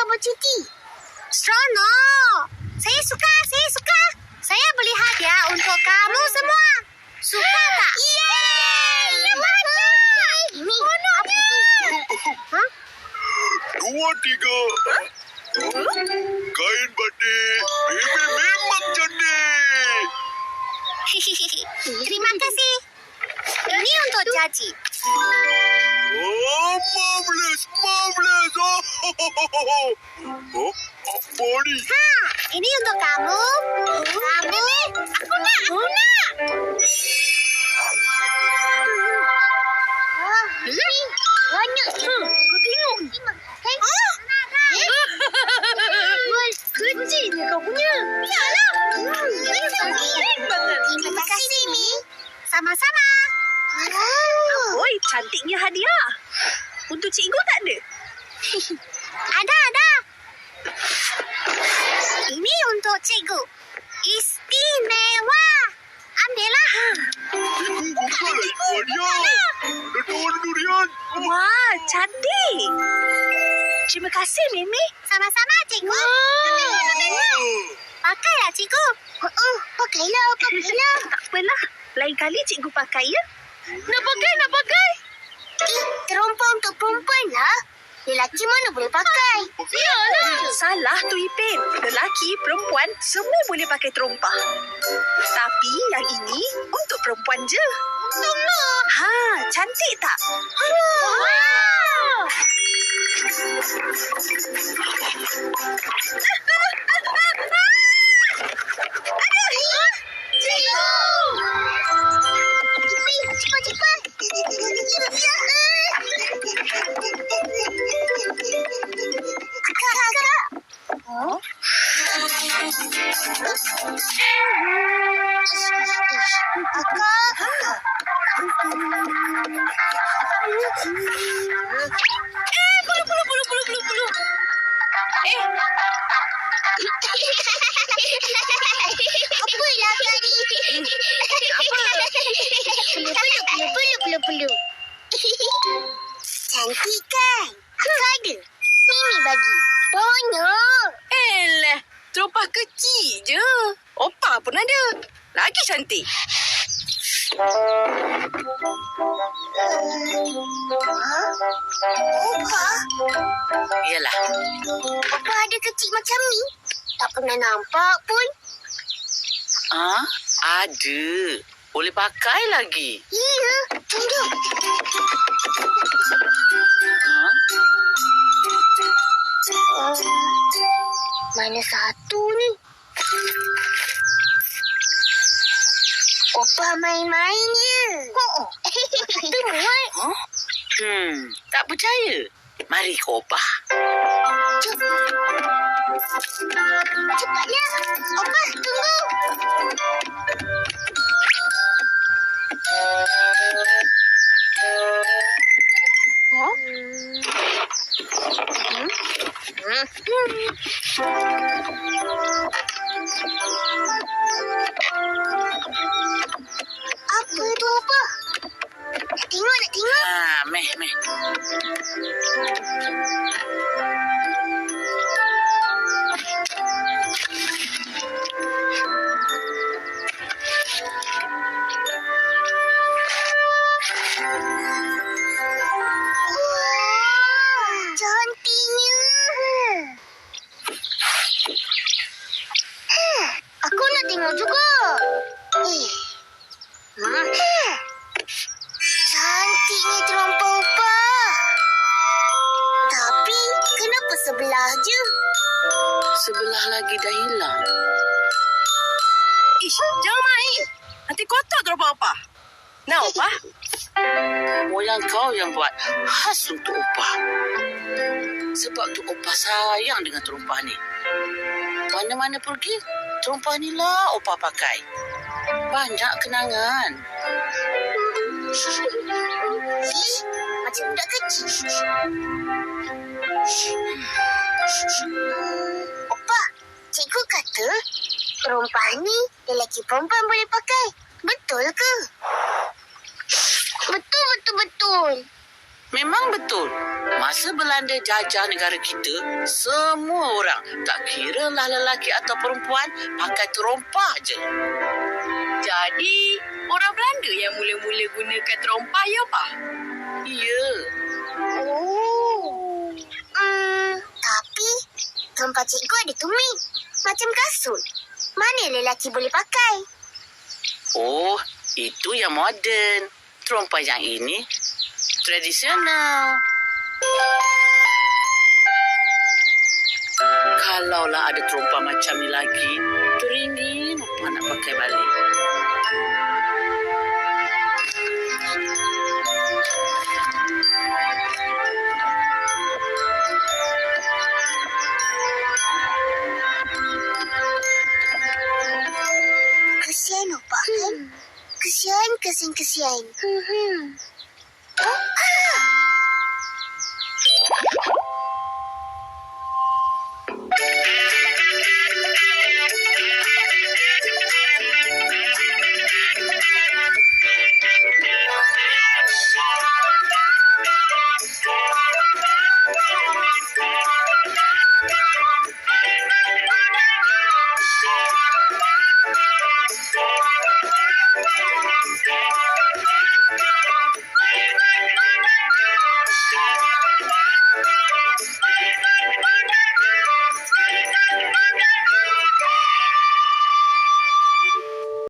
kau bercuti? Seronok. Saya suka, saya suka. Saya beli hadiah untuk kamu semua. Suka tak? Yeay! Mana? Ini apa tu? Hah? Dua, tiga. Kain batik. Mimi memang cantik. Terima kasih. Ini untuk Jaji. Oh, marvelous, marvelous. Oh, oh, apa ni? Ha, ini untuk kamu. Kamu. Untuk cikgu tak ada? Ada, ada. Ini untuk cikgu. Istimewa. Ambillah. Lah tawan durian. Wah, cantik. Terima kasih, Mimi. Sama-sama, cikgu. Oh. Pakailah, cikgu. Oh, pakailah, pakailah. Tak apalah. Lain kali cikgu pakai ya. Nak pakai, nak pakai. Eh, terompah untuk perempuan lah. Lelaki mana boleh pakai? Yalah. Salah tu Ipin. Lelaki, perempuan, semua boleh pakai terompah. Tapi yang ini untuk perempuan je. Tunggu. Ha, cantik tak? Wow. Cikgu! Eh, bulu, bulu, bulu, bulu, bulu, bulu. Eh, Apalah tadi? apa? Peluk, peluk, peluk, peluk, peluk. Cantik kan? Aku ada. Mimi bagi. Banyak. Terompah kecil je. Opa pun ada. Lagi cantik. Opa? Yalah. Opa ada kecil macam ni? Tak pernah nampak pun. Ah, ada. Boleh pakai lagi. Ya, tunggu. Ha? Mana satu ni? Opa main-main je. Oh, itu muat. Huh? Hmm, tak percaya. Mari ke opah. Cepat. Cepatlah. Opa, tunggu. Sebelah je? Sebelah lagi dah hilang. Ish, jangan main. Nanti kotor terompah apa. Nah, Opa. Moyang kau yang buat khas untuk opah. Sebab tu opah sayang dengan terumpah ni. Mana-mana pergi, terumpah ni lah opah pakai. Banyak kenangan. Macam budak kecil. Opa, cikgu kata terompah ni lelaki perempuan boleh pakai. Betul ke? Betul, betul, betul. Memang betul. Masa Belanda jajah negara kita, semua orang, tak kira lah lelaki atau perempuan, pakai terompah je. Jadi, orang Belanda yang mula-mula gunakan terompah ya, Pak? Ya, Oh. Hmm, tempat cikgu ada tumit. Macam kasut. Mana lelaki boleh pakai? oh, itu yang moden. Terompah yang ini, tradisional. Kalaulah ada terompah macam ni lagi, teringin apa nak pakai balik. Kesian, kesian, kesian. Hmm. Oh,